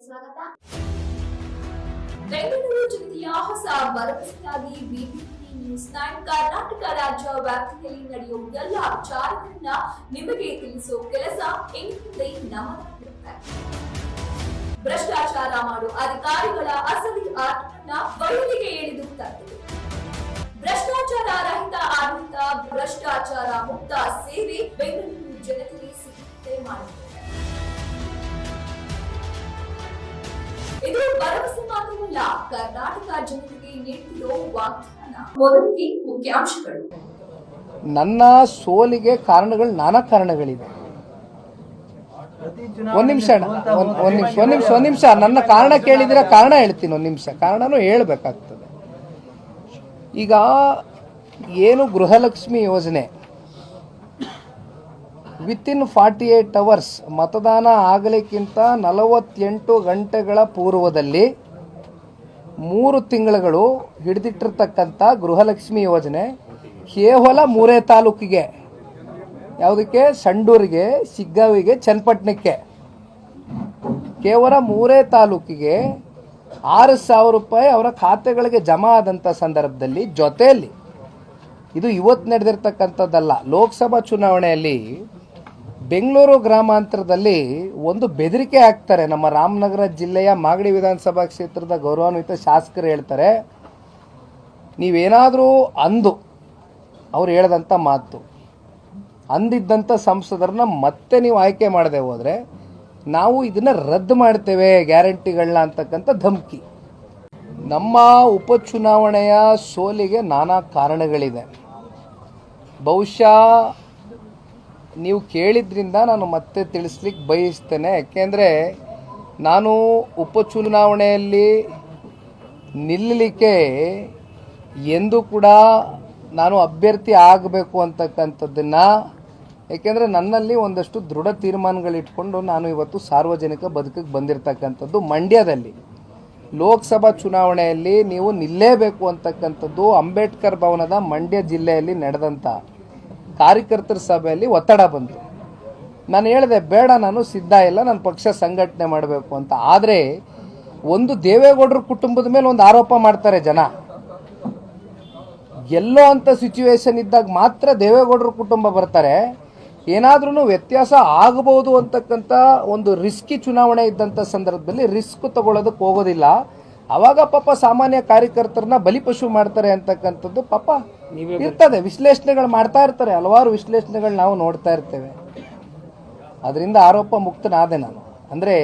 ಸ್ವಾಗತ. ಬೆಂಗಳೂರು ಹೊಸ BBMP news nine Karnataka ರಾಜ್ಯ ವ್ಯಾಪ್ತಿಯಲ್ಲಿ ನಡೆಯುವ ಎಲ್ಲ ವಿಚಾರಗಳನ್ನ ನಿಮಗೆ ತಿಳಿಸುವ ಕೆಲಸ ಇನ್ಮುಂದೆ ನಮ್ಮದಾಗಿರುತ್ತೆ ಭ್ರಷ್ಟಾಚಾರ ಮಾಡುವ ಅಧಿಕಾರಿಗಳ ಅಸಲಿ ಆಟವನ್ನ ಬಯಲಿಗೆ ಇದು ಭರವಸೆ ಮಾತ್ರವಲ್ಲ, ಕರ್ನಾಟಕ ಜನತೆಗೆ ನೀಡಿರೋ ವಾಗ್ದಾನ. ಮೊದಲಿಗೆ ಮುಖ್ಯಾಂಶಗಳು. ನನ್ನ ಸೋಲಿಗೆ ಕಾರಣಗಳು ನಾನಾ ಕಾರಣಗಳಿದೆ ಒಂದ್ ನಿಮಿಷ ಒಂದ್ ನಿಮಿಷ ಒಂದ್ ನಿಮಿಷ ಒಂದ್ ನಿಮಿಷ, ನನ್ನ ಕಾರಣ ಕೇಳಿದ್ರೆ ಕಾರಣ ಹೇಳ್ತೀನಿ, ಒಂದ್ ನಿಮಿಷ. ಕಾರಣನೂ ಹೇಳ್ಬೇಕಾಗ್ತದೆ. ಈಗ ಏನು ಗೃಹಲಕ್ಷ್ಮಿ ಯೋಜನೆ ವಿತಿನ್ ಫಾರ್ಟಿ ಏಟ್ ಅವರ್ಸ್ ಮತದಾನ ಆಗಲಿಕ್ಕಿಂತ ನಲವತ್ತೆಂಟು ಗಂಟೆಗಳ ಪೂರ್ವದಲ್ಲಿ ಮೂರು ತಿಂಗಳುಗಳು ಹಿಡಿದಿಟ್ಟಿರ್ತಕ್ಕಂಥ ಗೃಹಲಕ್ಷ್ಮಿ ಯೋಜನೆ ಕೇವಲ ಮೂರೇ ತಾಲೂಕಿಗೆ, ಯಾವುದಕ್ಕೆ? ಸಂಡೂರಿಗೆ, ಸಿಗ್ಗಾವಿಗೆ, ಚನ್ನಪಟ್ಟಣಕ್ಕೆ. ಕೇವಲ ಮೂರೇ ತಾಲೂಕಿಗೆ ಆರು ಸಾವಿರ ರೂಪಾಯಿ ಅವರ ಖಾತೆಗಳಿಗೆ ಜಮಾ ಆದಂಥ ಸಂದರ್ಭದಲ್ಲಿ ಜೊತೆಯಲ್ಲಿ ಇದು ಇವತ್ತು ನಡೆದಿರ್ತಕ್ಕಂಥದ್ದಲ್ಲ. ಲೋಕಸಭಾ ಚುನಾವಣೆಯಲ್ಲಿ ಬೆಂಗಳೂರು ಗ್ರಾಮಾಂತರದಲ್ಲಿ ಒಂದು ಬೆದರಿಕೆ ಹಾಕ್ತಾರೆ. ನಮ್ಮ ರಾಮನಗರ ಜಿಲ್ಲೆಯ ಮಾಗಡಿ ವಿಧಾನಸಭಾ ಕ್ಷೇತ್ರದ ಗೌರವಾನ್ವಿತ ಶಾಸಕರು ಹೇಳ್ತಾರೆ, ನೀವೇನಾದರೂ ಅಂದು ಅವ್ರು ಹೇಳ್ದಂಥ ಮಾತು. ಅಂದಿದ್ದಂಥ ಸಂಸದರನ್ನ ಮತ್ತೆ ನೀವು ಆಯ್ಕೆ ಮಾಡದೆ ಹೋದರೆ ನಾವು ಇದನ್ನು ರದ್ದು ಮಾಡ್ತೇವೆ ಗ್ಯಾರಂಟಿಗಳನ್ನ ಅಂತಕ್ಕಂಥ ಧಮಕಿ. ನಮ್ಮ ಉಪಚುನಾವಣೆಯ ಸೋಲಿಗೆ ನಾನಾ ಕಾರಣಗಳಿದೆ. ಬಹುಶಃ ನೀವು ಕೇಳಿದ್ರಿಂದ ನಾನು ಮತ್ತೆ ತಿಳಿಸ್ಲಿಕ್ಕೆ ಬಯಸ್ತೇನೆ. ಯಾಕೆಂದರೆ ನಾನು ಉಪಚುನಾವಣೆಯಲ್ಲಿ ನಿಲ್ಲಲಿಕ್ಕೆ ಎಂದು ಕೂಡ ನಾನು ಅಭ್ಯರ್ಥಿ ಆಗಬೇಕು ಅಂತಕ್ಕಂಥದ್ದನ್ನು ಏಕೆಂದರೆ ನನ್ನಲ್ಲಿ ಒಂದಷ್ಟು ದೃಢ ತೀರ್ಮಾನಗಳಿಟ್ಕೊಂಡು ನಾನು ಇವತ್ತು ಸಾರ್ವಜನಿಕ ಬದುಕಿಗೆ ಬಂದಿರತಕ್ಕಂಥದ್ದು ಮಂಡ್ಯದಲ್ಲಿ. ಲೋಕಸಭಾ ಚುನಾವಣೆಯಲ್ಲಿ ನೀವು ನಿಲ್ಲೇಬೇಕು ಅಂತಕ್ಕಂಥದ್ದು ಅಂಬೇಡ್ಕರ್ ಭವನದ ಮಂಡ್ಯ ಜಿಲ್ಲೆಯಲ್ಲಿ ನಡೆದಂಥ ಕಾರ್ಯಕರ್ತರ ಸಭೆಯಲ್ಲಿ ಒತ್ತಡ ಬಂತು. ನಾನು ಹೇಳಿದೆ, ಬೇಡ, ನಾನು ಸಿದ್ಧ ಇಲ್ಲ ನನ್ನ ಪಕ್ಷ ಸಂಘಟನೆ ಮಾಡಬೇಕು ಅಂತ. ಆದರೆ ಒಂದು ದೇವೇಗೌಡರ ಕುಟುಂಬದ ಮೇಲೆ ಒಂದು ಆರೋಪ ಮಾಡ್ತಾರೆ ಜನ. ಎಲ್ಲೋ ಅಂತ ಸಿಚುವೇಶನ್ ಇದ್ದಾಗ ಮಾತ್ರ ದೇವೇಗೌಡರ ಕುಟುಂಬ ಬರ್ತಾರೆ. ಏನಾದ್ರೂ ವ್ಯತ್ಯಾಸ ಆಗಬಹುದು ಅಂತಕ್ಕಂಥ ಒಂದು ರಿಸ್ಕಿ ಚುನಾವಣೆ ಇದ್ದಂಥ ಸಂದರ್ಭದಲ್ಲಿ ರಿಸ್ಕ್ ತಗೊಳ್ಳೋದಕ್ಕೆ ಹೋಗೋದಿಲ್ಲ. ಅವಾಗ ಪಾಪ ಸಾಮಾನ್ಯ ಕಾರ್ಯಕರ್ತರನ್ನ ಬಲಿಪಶು ಮಾಡ್ತಾರೆ ಅಂತಕ್ಕಂಥದ್ದು ಪಾಪ ಇರ್ತದೆ. ವಿಶ್ಲೇಷಣೆಗಳು ಮಾಡ್ತಾ ಇರ್ತಾರೆ. ಹಲವಾರು ವಿಶ್ಲೇಷಣೆಗಳು ನಾವು ನೋಡ್ತಾ ಇರ್ತೇವೆ. ಅದರಿಂದ ಆರೋಪ ಮುಕ್ತನಾದೆ ನಾನು. ಅಂದರೆ